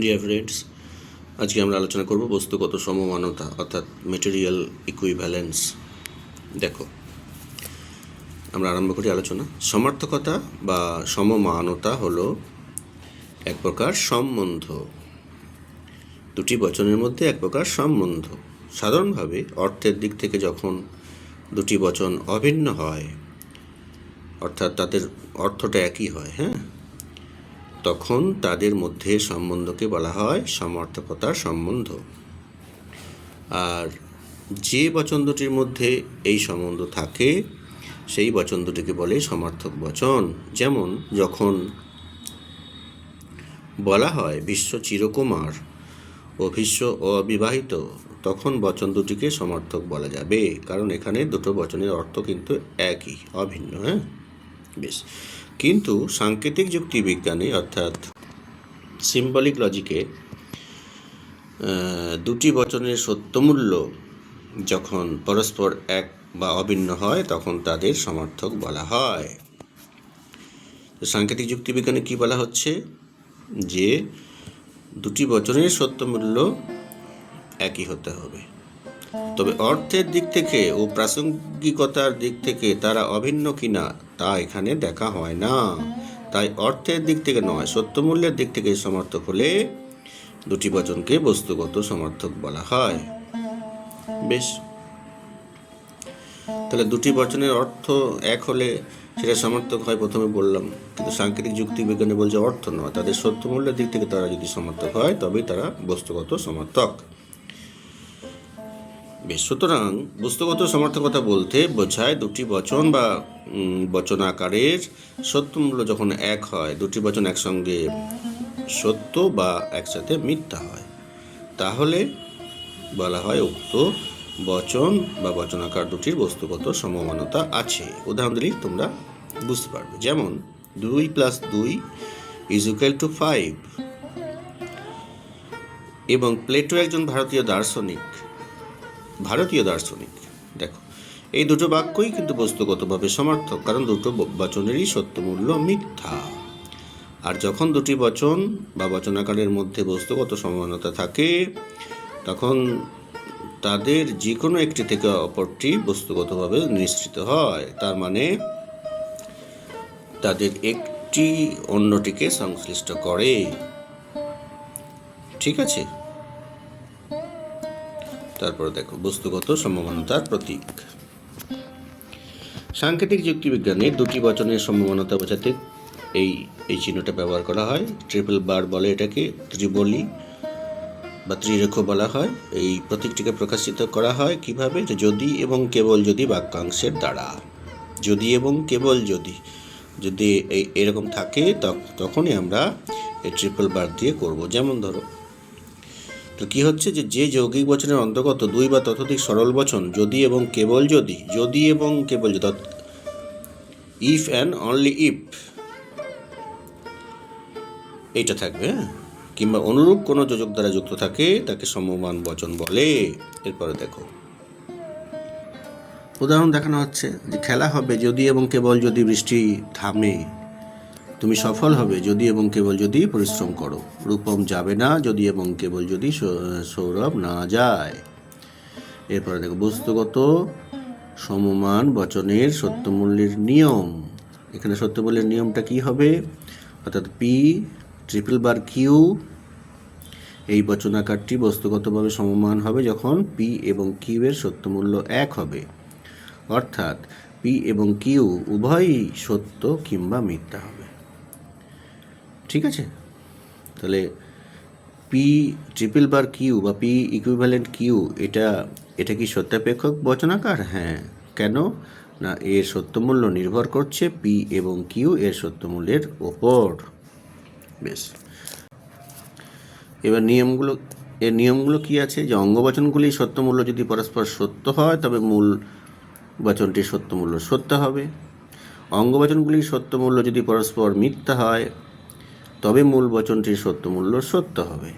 Dear friends আজকে আমরা আলোচনা করব বস্তুগত সমমানতা, অর্থাৎ মেটেরিয়াল ইকুইভ্যালেন্স দেখো, আমরা আরম্ভ করি আলোচনা। সমার্থকতা বা সমমানতা হলো এক প্রকার সম্বন্ধ। দুটি বচনের মধ্যে এক প্রকার সম্বন্ধ। সাধারণভাবে অর্থের দিক থেকে যখন দুটি বচন অভিন্ন হয়, অর্থাৎ তাদের অর্থটা একই হয় হ্যাঁ? তখন তাদের মধ্যে সম্বন্ধকে বলা হয় সমর্থকতার সম্বন্ধ। আর যে বচন দুটির মধ্যে এই সম্বন্ধ থাকে, সেই বচন দুটিকে বলে সমার্থক বচন। যেমন, যখন বলা হয় বিশ্ব চিরকুমার ও ভীষ্ম অবিবাহিত, তখন বচন দুটিকে সমর্থক বলা যাবে। কারণ এখানে দুটো বচনের অর্থ কিন্তু একই, অভিন্ন হ্যাঁ? বেশ। কিন্তু সাংকেতিক যুক্তিবিজ্ঞানে, অর্থাৎ সিম্বলিক লজিকে দুটি বচনের সত্যমূল্য যখন পরস্পর এক বা অভিন্ন হয়, তখন তাদের সমর্থক বলা হয়। সাংকেতিক যুক্তিবিজ্ঞানে কি বলা হচ্ছে? যে দুটি বচনের সত্যমূল্য একই হতে হবে। তবে অর্থের দিক থেকে ও প্রাসঙ্গিকতার দিক থেকে তারা অভিন্ন কিনা, তা এখানে দেখা হয় না। তাই অর্থের দিক থেকে নয়, সত্যমূল্যের দিক থেকে সমর্থক হলে দুটি বচনকে বস্তুগত সমর্থক বলা হয়। বেশ। তাহলে দুটি বচনের অর্থ এক হলে সেটা সমর্থক হয়, প্রথমে বললাম। কিন্তু সাংকেতিক যুক্তি বিজ্ঞানে বলছে অর্থ নয়, তাদের সত্যমূল্যের দিক থেকে তারা যদি সমর্থক হয়, তবেই তারা বস্তুগত সমর্থক। বেশ, সুতরাং বস্তুগত সমর্থকতা বলতে বোঝায় দুটি বচন বা বচন আকারের সত্যমূল্য যখন এক হয়, দুটি বচন একসঙ্গে সত্য বা একসাথে মিথ্যা হয়। তাহলে বলা হয় উক্ত বচন বা বচনাকার দুটির বস্তুগত সমমানতা আছে। উদাহরণ দিলেই তোমরা বুঝতে পারবে। যেমন, দুই প্লাস দুই ইজ ইকুয়াল টু ফাইভ এবং প্লেটো একজন ভারতীয় দার্শনিক। ভারতীয় দার্শনিক। দেখো, এই দুটো বাক্যই কিন্তু বস্তুগতভাবে সমার্থক, কারণ দুটো বচনেরই সত্যমূল্য মিথ্যা। আর যখন দুটি বচন বা বচনাকারের মধ্যে বস্তুগত সমানতা থাকে, তখন তাদের যে কোনো একটি থেকে অপরটি বস্তুগতভাবে নিশ্চিত হয়। তার মানে তাদের একটি অন্যটিকে সংশ্লিষ্ট করে। ঠিক আছে? তারপরে দেখো, বস্তুগত সম্ভাবনাতার প্রতীক। সাংকেতিক যুক্তিবিজ্ঞানে দুটি বচনের সম্ভাবনাতা বোঝাতে এই এই চিহ্নটা ব্যবহার করা হয়। ট্রিপল বার বলে এটাকে ত্রিবলি বা ত্রিরেখ বলা হয়। এই প্রতীকটিকে প্রকাশিত করা হয় কীভাবে? যদি এবং কেবল যদি বাক্যাংশের দ্বারা। যদি এবং কেবল যদি যদি এই এরকম থাকে, তখ- তখনই আমরা এই ট্রিপল বার দিয়ে করব। যেমন ধরো তো কি হচ্ছে যে যে যৌগিক বচনের অন্তর্গত দুই বা ততোধিক সরল বচন, যদি এবং কেবল যদি যদি এবং কেবল যদি ইফ অ্যান্ড অনলি ইফ এইটা থাকবে হ্যাঁ? কিংবা অনুরূপ কোনো যোজক দ্বারা যুক্ত থাকে, তাকে সমমান বচন বলে। এরপরে দেখো। উদাহরণ দেখানো হচ্ছে যে খেলা হবে যদি এবং কেবল যদি বৃষ্টি থামে। তুমি সফল হবে, যদি এবং কেবল যদি পরিশ্রম করো। রূপম যাবে না, যদি এবং কেবল যদি সৌরভ না যায়। এরপরে দেখো, বস্তুগত সমমান বচনের সত্যমূল্যের নিয়ম। এখানে সত্যমূল্যের নিয়মটা কি হবে? অর্থাৎ পি ট্রিপল বার কিউ এই বচনাকারটি বস্তুগতভাবে সমমান হবে যখন পি এবং কিউ এর সত্যমূল্য এক হবে। অর্থাৎ পি এবং কিউ উভয়ই সত্য কিংবা মিথ্যা হবে। ঠিক আছে? তাহলে পি ট্রিপল বার কিউ বা পি ইকুইভ্যালেন্ট কিউ এটা এটা কি সত্যাপেক্ষক বচনাকার? হ্যাঁ। কেন? না, এর সত্যমূল্য নির্ভর করছে পি এবং কিউ এর সত্যমূল্যের ওপর। বেশ। এবার নিয়মগুলো, এর নিয়মগুলো কি আছে? যে অঙ্গবচনগুলি সত্যমূল্য যদি পরস্পর সত্য হয়, তবে মূল বচনটির সত্যমূল্য সত্য হবে। অঙ্গবচনগুলির সত্যমূল্য যদি পরস্পর মিথ্যা হয় তবে মূল বচনটির সত্যমূল্য সত্য হবে।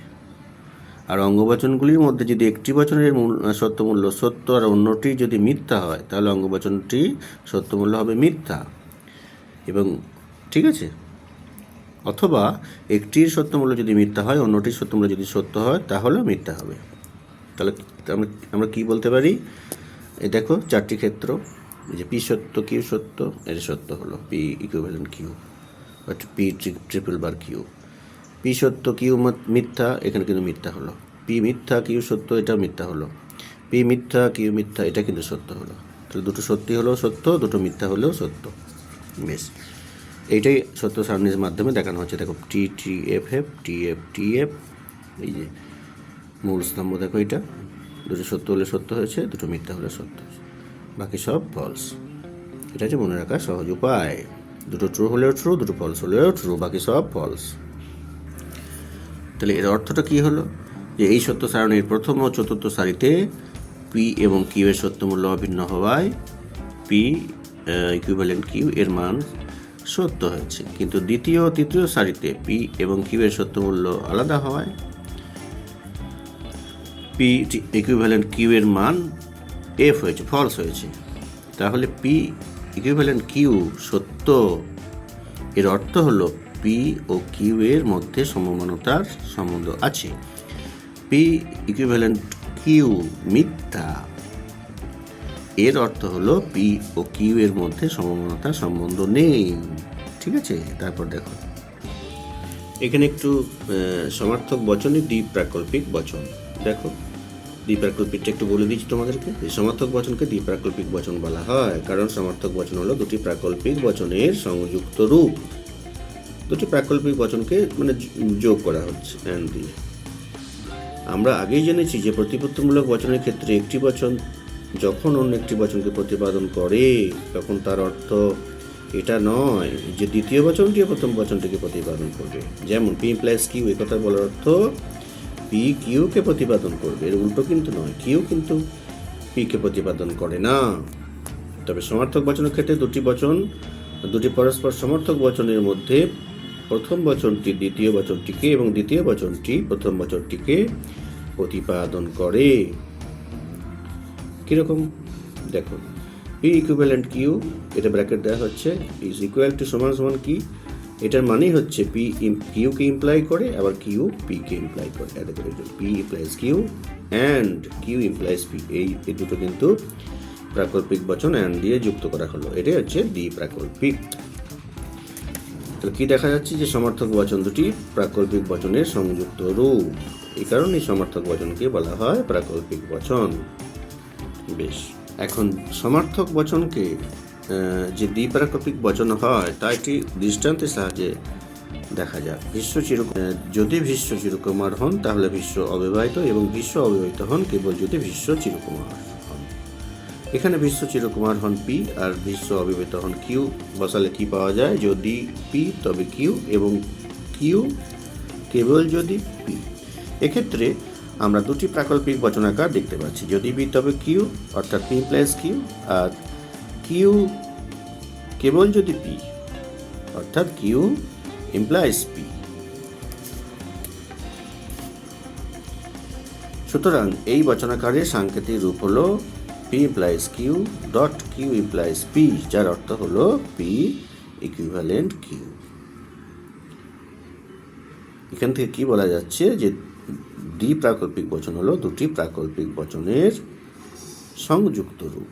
আর অঙ্গবচনগুলির মধ্যে যদি একটি বচনের মূল সত্যমূল্য সত্য আর অন্যটি যদি মিথ্যা হয়, তাহলে অঙ্গবচনটি সত্যমূল্য হবে মিথ্যা। এবং, ঠিক আছে? অথবা একটির সত্যমূল্য যদি মিথ্যা হয়, অন্যটির সত্যমূল্য যদি সত্য হয়, তাহলেও মিথ্যা হবে। তাহলে আমরা আমরা কী বলতে পারি? এ দেখো, চারটি ক্ষেত্র। যে পি সত্য, কিউ সত্য, এর সত্য হলো। P equivalent Q. P triple bar Q P সত্য কিউ মিথ্যা, এখানে কিন্তু মিথ্যা হলো। পি মিথ্যা কিউ সত্য, এটা মিথ্যা হলো। পি মিথ্যা কিউ মিথ্যা, এটা কিন্তু সত্য হলো। তাহলে দুটো সত্যি হলেও সত্য, দুটো মিথ্যা হলেও সত্য। বেশ। এইটাই সত্য সারণীর মাধ্যমে দেখানো হচ্ছে। দেখো T T F F T F T F এই যে মূল স্তম্ভ দেখো এটা। দুটো সত্য হলে সত্য হয়েছে, দুটো মিথ্যা হলে সত্য বাকি সব ফলস এটা হচ্ছে মনে রাখার সহজ উপায়। দুটো ট্রু হলেও ট্রু দুটো ফলস হলেও ট্রু বাকি সব ফলস তাহলে এর অর্থটা কী হলো? যে এই সত্য সারণীর প্রথম ও চতুর্থ সারিতে পি এবং কিউ এর সত্য মূল্য অভিন্ন হওয়ায় পি ইকুইভ্যালেন্ট কিউ এর মান সত্য হয়েছে। কিন্তু দ্বিতীয় ও তৃতীয় সারিতে পি এবং কিউ এর সত্য মূল্য আলাদা হওয়ায় পি ইকুইভ্যালেন্ট কিউ এর মান এফ হয়েছে ফলস হয়েছে। তাহলে পি ইকুইভ্যালেন্ট কিউ সত্য। এর অর্থ হলো পি ও কিউ এর মধ্যে সমমানতার সম্বন্ধ আছে। পি ইকুইভ্যালেন্ট কিউ মিথ্যা। এর অর্থ হলো পি ও কিউ এর মধ্যে সমমানতার সম্বন্ধ নেই। ঠিক আছে? তারপর দেখো। এখানে একটু সমার্থক বচনে দ্বীপ প্রাকল্পিক বচন। দেখো। দ্বীপ প্রাকল্পিকটা একটু বলে দিচ্ছি তোমাদেরকে এই সমার্থক বচনকে দ্বীপ প্রাকল্পিক বচন বলা হয়। কারণ সমার্থক বচন হলো দুটি প্রাকল্পিক বচনের সংযুক্ত রূপ। দুটি প্রাকল্পিক বচনকে মানে যোগ করা হচ্ছে অ্যান্ড দিয়ে। আমরা আগেই জেনেছি যে প্রতিপত্তিমূলক বচনের ক্ষেত্রে একটি বচন যখন অন্য একটি বচনকে প্রতিপাদন করে, তখন তার অর্থ এটা নয় যে দ্বিতীয় বচনটি প্রথম বচনটিকে প্রতিপাদন করবে। যেমন পি প্লাস কিউ এ কথা বলার অর্থ পি কিউকে প্রতিপাদন করবে, এর উল্টো কিন্তু নয়, কিউ কিন্তু পিকে প্রতিপাদন করে না। তবে সমার্থক বচনের ক্ষেত্রে দুটি বচন, দুটি পরস্পর সমর্থক বচনের মধ্যে প্রথম বচনটি দ্বিতীয় বচনটিকে এবং দ্বিতীয় বচনটি প্রথম বচনটিকে প্রতিপাদন করে। কীরকম? দেখো, পি ইকুইভ্যালেন্ট কিউ, এটা ব্র্যাকেট দেওয়া হচ্ছে ইজ ইকুয়াল টু সমান সমান কি? এটার মানেই হচ্ছে পি কিউকে ইমপ্লাই করে, আবার কিউ পিকে ইমপ্লাই করে। এতে করে P implies Q and Q implies P এই এই দুটো কিন্তু প্রাকল্পিক বচন অ্যান্ড দিয়ে যুক্ত করা হলো। এটাই হচ্ছে দ্বি প্রাকল্পিক। তো কি দেখা যাচ্ছে যে সমর্থক বচন দুটি প্রাকল্পিক বচনের সংযুক্ত রূপ। এই কারণে সমর্থক বচনকে বলা হয় প্রাকল্পিক বচন। বেশ, এখন সমার্থক বচনকে যে দ্বিপ্রাকল্পিক বচন হয়, তা একটি দৃষ্টান্তের সাহায্যে দেখা যাক ভীষ্ম চির যদি ভীষ্ম চিরকুমার হন, তাহলে ভীষ্ম অবিবাহিত এবং ভীষ্ম অবিবাহিত হন, কেবল যদি ভীষ্ম চিরকুমার হন। এখানে বিশ্ব চিরকুমার হন পি, আর বিশ্ব অবিবাহিত হন কিউ। বসালে কি পাওয়া যায়? যদি পি, তবে কিউ, এবং কিউ কেবল যদি পি। এক্ষেত্রে আমরা দুটি প্রাকল্পিক বচনাকার দেখতে পাচ্ছি। যদি বি তবে কিউ, অর্থাৎ পি প্লাস কিউ, আর কিউ কেবল যদি পি, অর্থাৎ কিউ ইমপ্লাইজ পি। সুতরাং এই বচনাকারের সাংকেতিক রূপ হলো P implies Q dot Q implies P যার অর্থ হলো পি ইকুইভ্যালেন্ট কিউ এখান থেকে কি বলা যাচ্ছে যে দ্বি প্রাকল্পিক বচন হলো দুটি প্রাকল্পিক বচনের সংযুক্ত রূপ।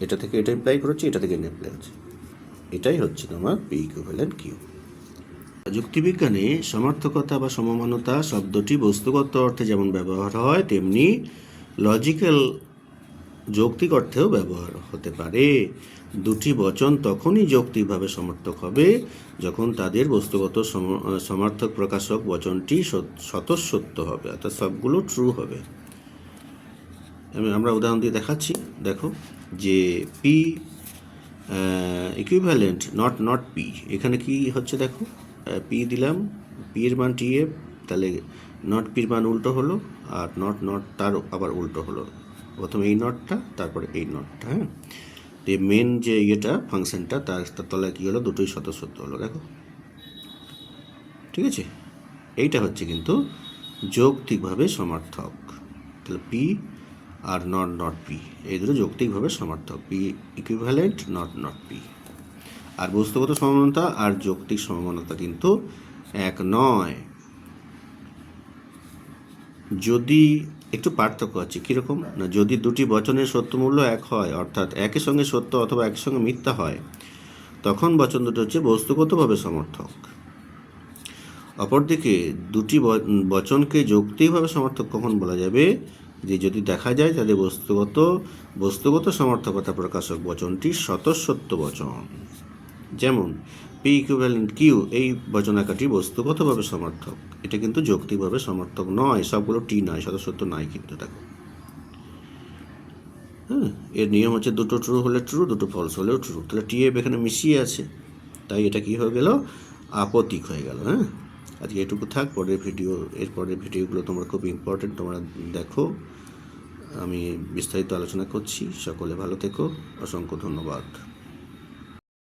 এটা থেকে এটা ইমপ্লাই করেছি, এটা থেকে এটা ইমপ্লাই হচ্ছে এটাই হচ্ছে তোমার পি ইকুইভ্যালেন্ট কিউ যুক্তিবিজ্ঞানে সমার্থকতা বা সমমানতা শব্দটি বস্তুগত অর্থে যেমন ব্যবহার হয়, তেমনি লজিক্যাল যৌক্তিক অর্থেও ব্যবহার হতে পারে। দুটি বচন তখনই যৌক্তিকভাবে সমর্থক হবে যখন তাদের বস্তুগত সম- সমার্থক প্রকাশক বচনটি সত- স্বতঃসত্য হবে, অর্থাৎ সবগুলো ট্রু হবে। আমরা উদাহরণ দিয়ে দেখাচ্ছি। দেখো যে P equivalent not not P এখানে কি হচ্ছে দেখো? পি দিলাম পি এর মান টি এফ তাহলে নট পির মান উল্টো হলো, আর নট নট তার আবার উল্টো হলো। প্রথমে এই নটটা তারপরে এই নটটা হ্যাঁ? তো মেন যে ইয়েটা, ফাংশনটা, তার তার তলায় কী হলো? দুটোই সদস্যত্ব হলো, দেখো? ঠিক আছে? এইটা হচ্ছে কিন্তু যৌক্তিকভাবে সমার্থক। তাহলে পি আর নট নট পি এই দুটো যৌক্তিকভাবে সমার্থক। P equivalent not not P আর বস্তুগত সমানতা আর যৌক্তিক সমানতা কিন্তু এক নয়। যদি একটু পার্থক্য আছে, কীরকম? না, যদি দুটি বচনের সত্যমূল্য এক হয়, অর্থাৎ একই সঙ্গে সত্য অথবা একই সঙ্গে মিথ্যা হয়, তখন বচন দুটো হচ্ছে বস্তুগতভাবে সমর্থক। অপরদিকে, দুটি বচনকে যৌক্তিকভাবে সমর্থক কখন বলা যাবে? যে যদি দেখা যায়, তাহলে বস্তুগত বস্তুগত সমর্থকতা প্রকাশক বচনটি স্বতঃসত্য বচন। যেমন পি ইকুইভ্যালেন্ট কিউ এই বচনাকাটি বস্তুগতভাবে সমর্থক। এটা কিন্তু যৌক্তিকভাবে সমর্থক নয়, সবগুলো টি নয় স্বতঃসত্য নয় কিন্তু দেখো। হ্যাঁ এর নিয়ম হচ্ছে দুটো ট্রু হলে ট্রু দুটো ফলস হলেও ট্রু তাহলে টি এফ এখানে মিশিয়ে আছে। তাই এটা কি হয়ে গেল? আপতিক হয়ে গেল হ্যাঁ? আজকে এটুকু থাক, পরের ভিডিও, এর পরের ভিডিওগুলো তোমরা খুব ইম্পর্টেন্ট তোমরা দেখো। আমি বিস্তারিত আলোচনা করছি, সকলে ভালো থেকো, অসংখ্য ধন্যবাদ।